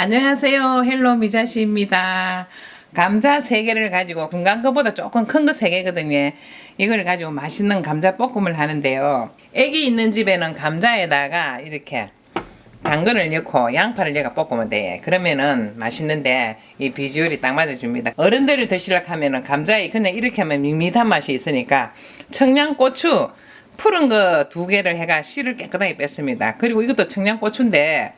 안녕하세요. 헬로 미자씨입니다. 감자 3개를 가지고 군간 거보다 조금 큰 거 3개거든요. 이걸 가지고 맛있는 감자 볶음을 하는데요. 애기 있는 집에는 감자에다가 이렇게 당근을 넣고 양파를 넣어 볶으면 돼. 그러면은 맛있는데 이 비주얼이 딱 맞아줍니다. 어른들이 드시려고 하면은 감자에 그냥 이렇게 하면 밋밋한 맛이 있으니까 청양고추 푸른 거 두 개를 해가 씨를 깨끗하게 뺐습니다. 그리고 이것도 청양고추인데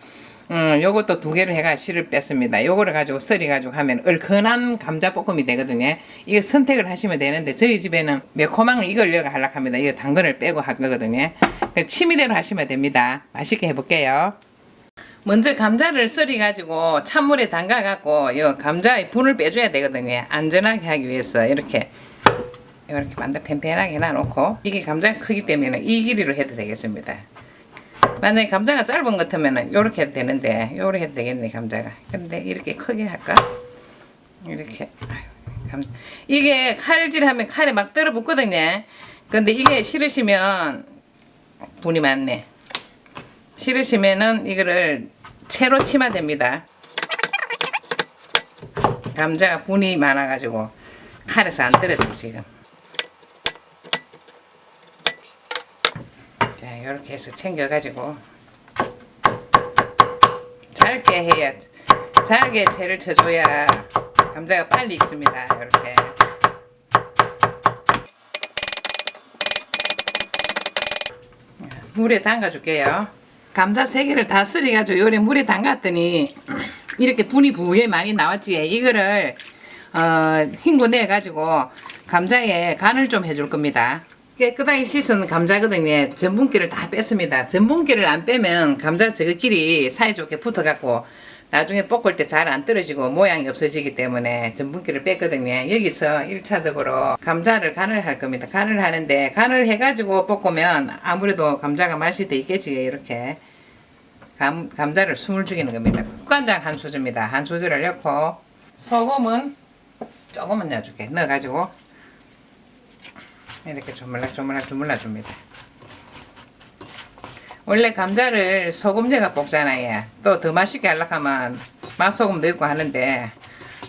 음, 요것도 두 개를 해가 씨를 뺐습니다. 요거를 가지고 썰이 가지고 하면 얼큰한 감자 볶음이 되거든요. 이거 선택을 하시면 되는데 저희 집에는 매콤한 걸 이걸 넣어 하려고 합니다. 이거 당근을 빼고 할 거거든요. 취미대로 하시면 됩니다. 맛있게 해볼게요. 먼저 감자를 썰이 가지고 찬물에 담가 갖고 이 감자의 분을 빼줘야 되거든요. 안전하게 하기 위해서 이렇게 이렇게 만들 팽팽하게 해놔놓고 이게 감자가 크기 때문에 이 길이로 해도 되겠습니다. 만약에 감자가 짧은 것 같으면 이렇게 해도 되는데 요렇게 되겠네 감자가. 근데 이렇게 크게 할까? 이렇게 감... 이게 칼질하면 칼에 막 떨어붙거든요. 근데 이게 싫으시면 분이 많네. 싫으시면은 이거를 채로 치면 됩니다. 감자가 분이 많아가지고 칼에서 안 떨어지고 지금. 자, 이렇게 해서 챙겨가지고 잘게 해야 잘게 채를 쳐줘야 감자가 빨리 익습니다. 이렇게. 물에 담가줄게요. 감자 세 개를 다 썰어가지고 요래 물에 담갔더니 이렇게 분이 부에 많이 나왔지. 이거를 어, 흰구 내가지고 감자에 간을 좀 해줄 겁니다. 깨끗하게 씻은 감자거든요. 전분기를 다 뺐습니다. 전분기를 안 빼면 감자 저끼리 사이좋게 붙어갖고 나중에 볶을 때 잘 안 떨어지고 모양이 없어지기 때문에 전분기를 뺐거든요. 여기서 1차적으로 감자를 간을 할 겁니다. 간을 하는데 간을 해가지고 볶으면 아무래도 감자가 맛이 더 있겠지 이렇게 감, 감자를 숨을 죽이는 겁니다. 국간장 한 수저입니다. 한 수저를 넣고 소금은 조금만 넣어줄게. 넣어가지고 이렇게 조물락 조물락 주물러 줍니다. 원래 감자를 소금제가 볶잖아요. 또 더 맛있게 하려고 하면 맛소금 넣고 하는데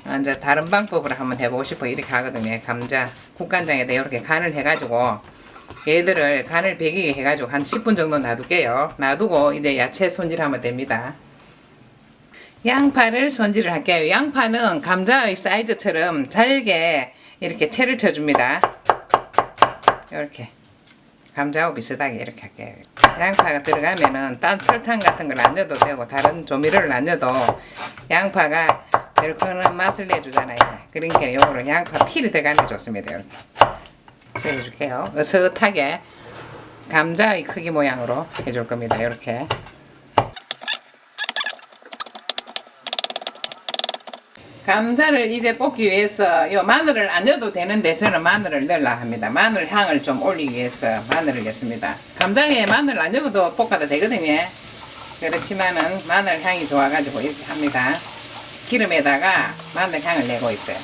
어, 이제 다른 방법으로 한번 해보고 싶어 이렇게 하거든요. 감자 국간장에다 이렇게 간을 해가지고 얘들을 간을 배기게 해가지고 한 10분 정도 놔둘게요. 놔두고 이제 야채 손질하면 됩니다. 양파를 손질을 할게요. 양파는 감자의 사이즈처럼 잘게 이렇게 채를 쳐줍니다. 이렇게 감자하고 비슷하게 이렇게 할게요. 양파가 들어가면은 딴 설탕 같은 걸 안 넣어도 되고 다른 조미료를 안 넣어도 양파가 얼큰한 맛을 내주잖아요. 그러니까 요거를 양파 필이 들어가는 게 좋습니다. 이렇게 해줄게요. 어슷하게 감자의 크기 모양으로 해줄 겁니다. 이렇게. 감자를 이제 볶기 위해서 요 마늘을 안 넣어도 되는데 저는 마늘을 넣으려 합니다. 마늘 향을 좀 올리기 위해서 마늘을 넣습니다. 감자에 마늘 안 넣어도 볶아도 되거든요. 그렇지만은 마늘 향이 좋아가지고 이렇게 합니다. 기름에다가 마늘 향을 내고 있어요.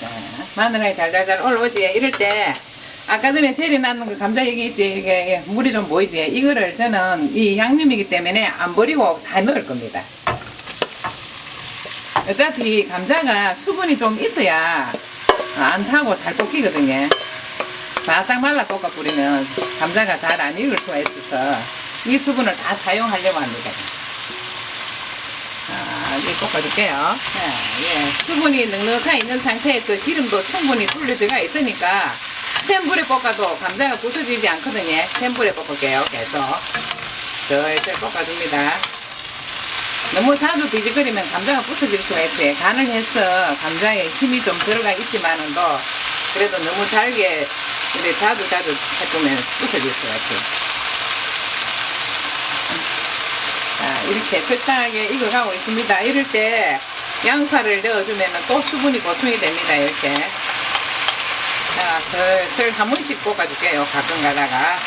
자, 마늘이 잘잘잘 올라오지. 이럴 때 아까 전에 재리 놨는 그 감자 여기 있지. 이게 물이 좀 보이지? 이거를 저는 이 양념이기 때문에 안 버리고 다 넣을 겁니다. 어차피 감자가 수분이 좀 있어야 안 타고 잘 볶이거든요. 바싹 말라 볶아 뿌리면 감자가 잘 안 익을 수가 있어서 이 수분을 다 사용하려고 합니다. 자, 이제 볶아줄게요. 자, 예. 수분이 넉넉하게 있는 상태에서 기름도 충분히 들어가 있으니까 센 불에 볶아도 감자가 부서지지 않거든요. 센 불에 볶을게요. 계속. 슬슬 볶아줍니다. 너무 자주 뒤집거리면 감자가 부서질 수가 있어요. 간을 해서 감자에 힘이 좀 들어가 있지만은도 그래도 너무 잘게 이렇게 자주 자주 해보면 부서질 수가 있어요. 자, 이렇게 적당하게 익어가고 있습니다. 이럴 때 양파를 넣어주면 또 수분이 보충이 됩니다. 이렇게. 자, 슬슬 한 번씩 볶아줄게요. 가끔 가다가.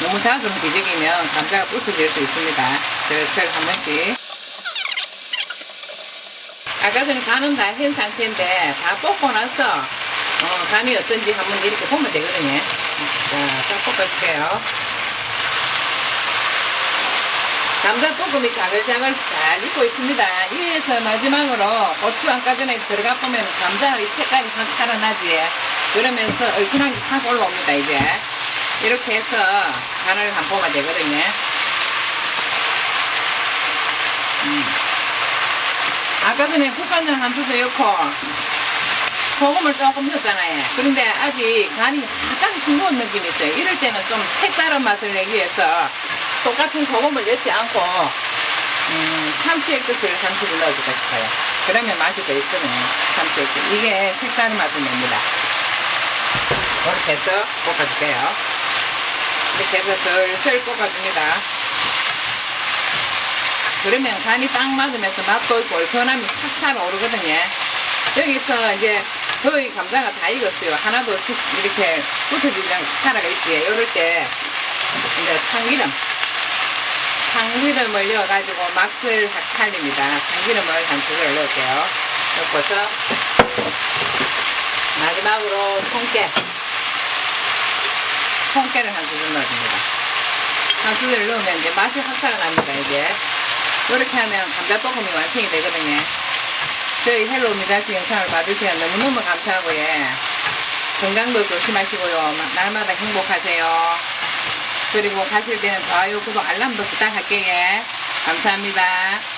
너무 자주 뒤적이면 감자가 부서질 수 있습니다. 슬슬 한 번씩. 아까 전에 간은 다 한 상태인데 다 볶고 나서 어, 간이 어떤지 한번 이렇게 보면 되거든요. 자, 딱 볶아줄게요. 감자 볶음이 자글자글 잘 익고 있습니다. 이에서 마지막으로 고추 아까 전에 들어가 보면 감자의 색깔이 확 살아나지. 그러면서 얼큰한 게확 올라옵니다, 이제. 이렇게 해서 간을 한 볶아 되거든요. 음. 아까 전에 국간장 한 수저 넣고 소금을 조금 넣었잖아요. 그런데 아직 간이 약간 싱거운 느낌이 있어요. 이럴 때는 좀 색다른 맛을 내기 위해서 똑같은 소금을 넣지 않고 음, 참치의 끝을 참치를 넣어주고 싶어요. 그러면 맛이 더 있거든요. 참치의 끝. 이게 색다른 맛을 냅니다. 이렇게 해서 볶아줄게요. 이렇게 해서 슬슬 볶아줍니다. 그러면 간이 딱 맞으면서 맛도 있고 얼큰함이 탁탁 오르거든요. 여기서 이제 거의 감자가 다 익었어요. 하나도 툭 이렇게 붙어지지 않고 하나가 있지. 이럴 때 이제 참기름. 참기름을 넣어가지고 맛을 확 살립니다. 참기름을 한 두 개를 넣을게요. 넣고서 마지막으로 통깨. 통깨를 한두줄 넣어줍니다. 한두 개를 넣으면 이제 맛이 확 살아납니다, 이제. 이렇게 하면 감자볶음이 완성이 되거든요. 저희 헬로 미자씨 영상을 봐주시면 너무너무 감사하고요. 예. 건강도 조심하시고요. 마- 날마다 행복하세요. 그리고 가실 때는 좋아요, 구독, 알람도 부탁할게요. 감사합니다.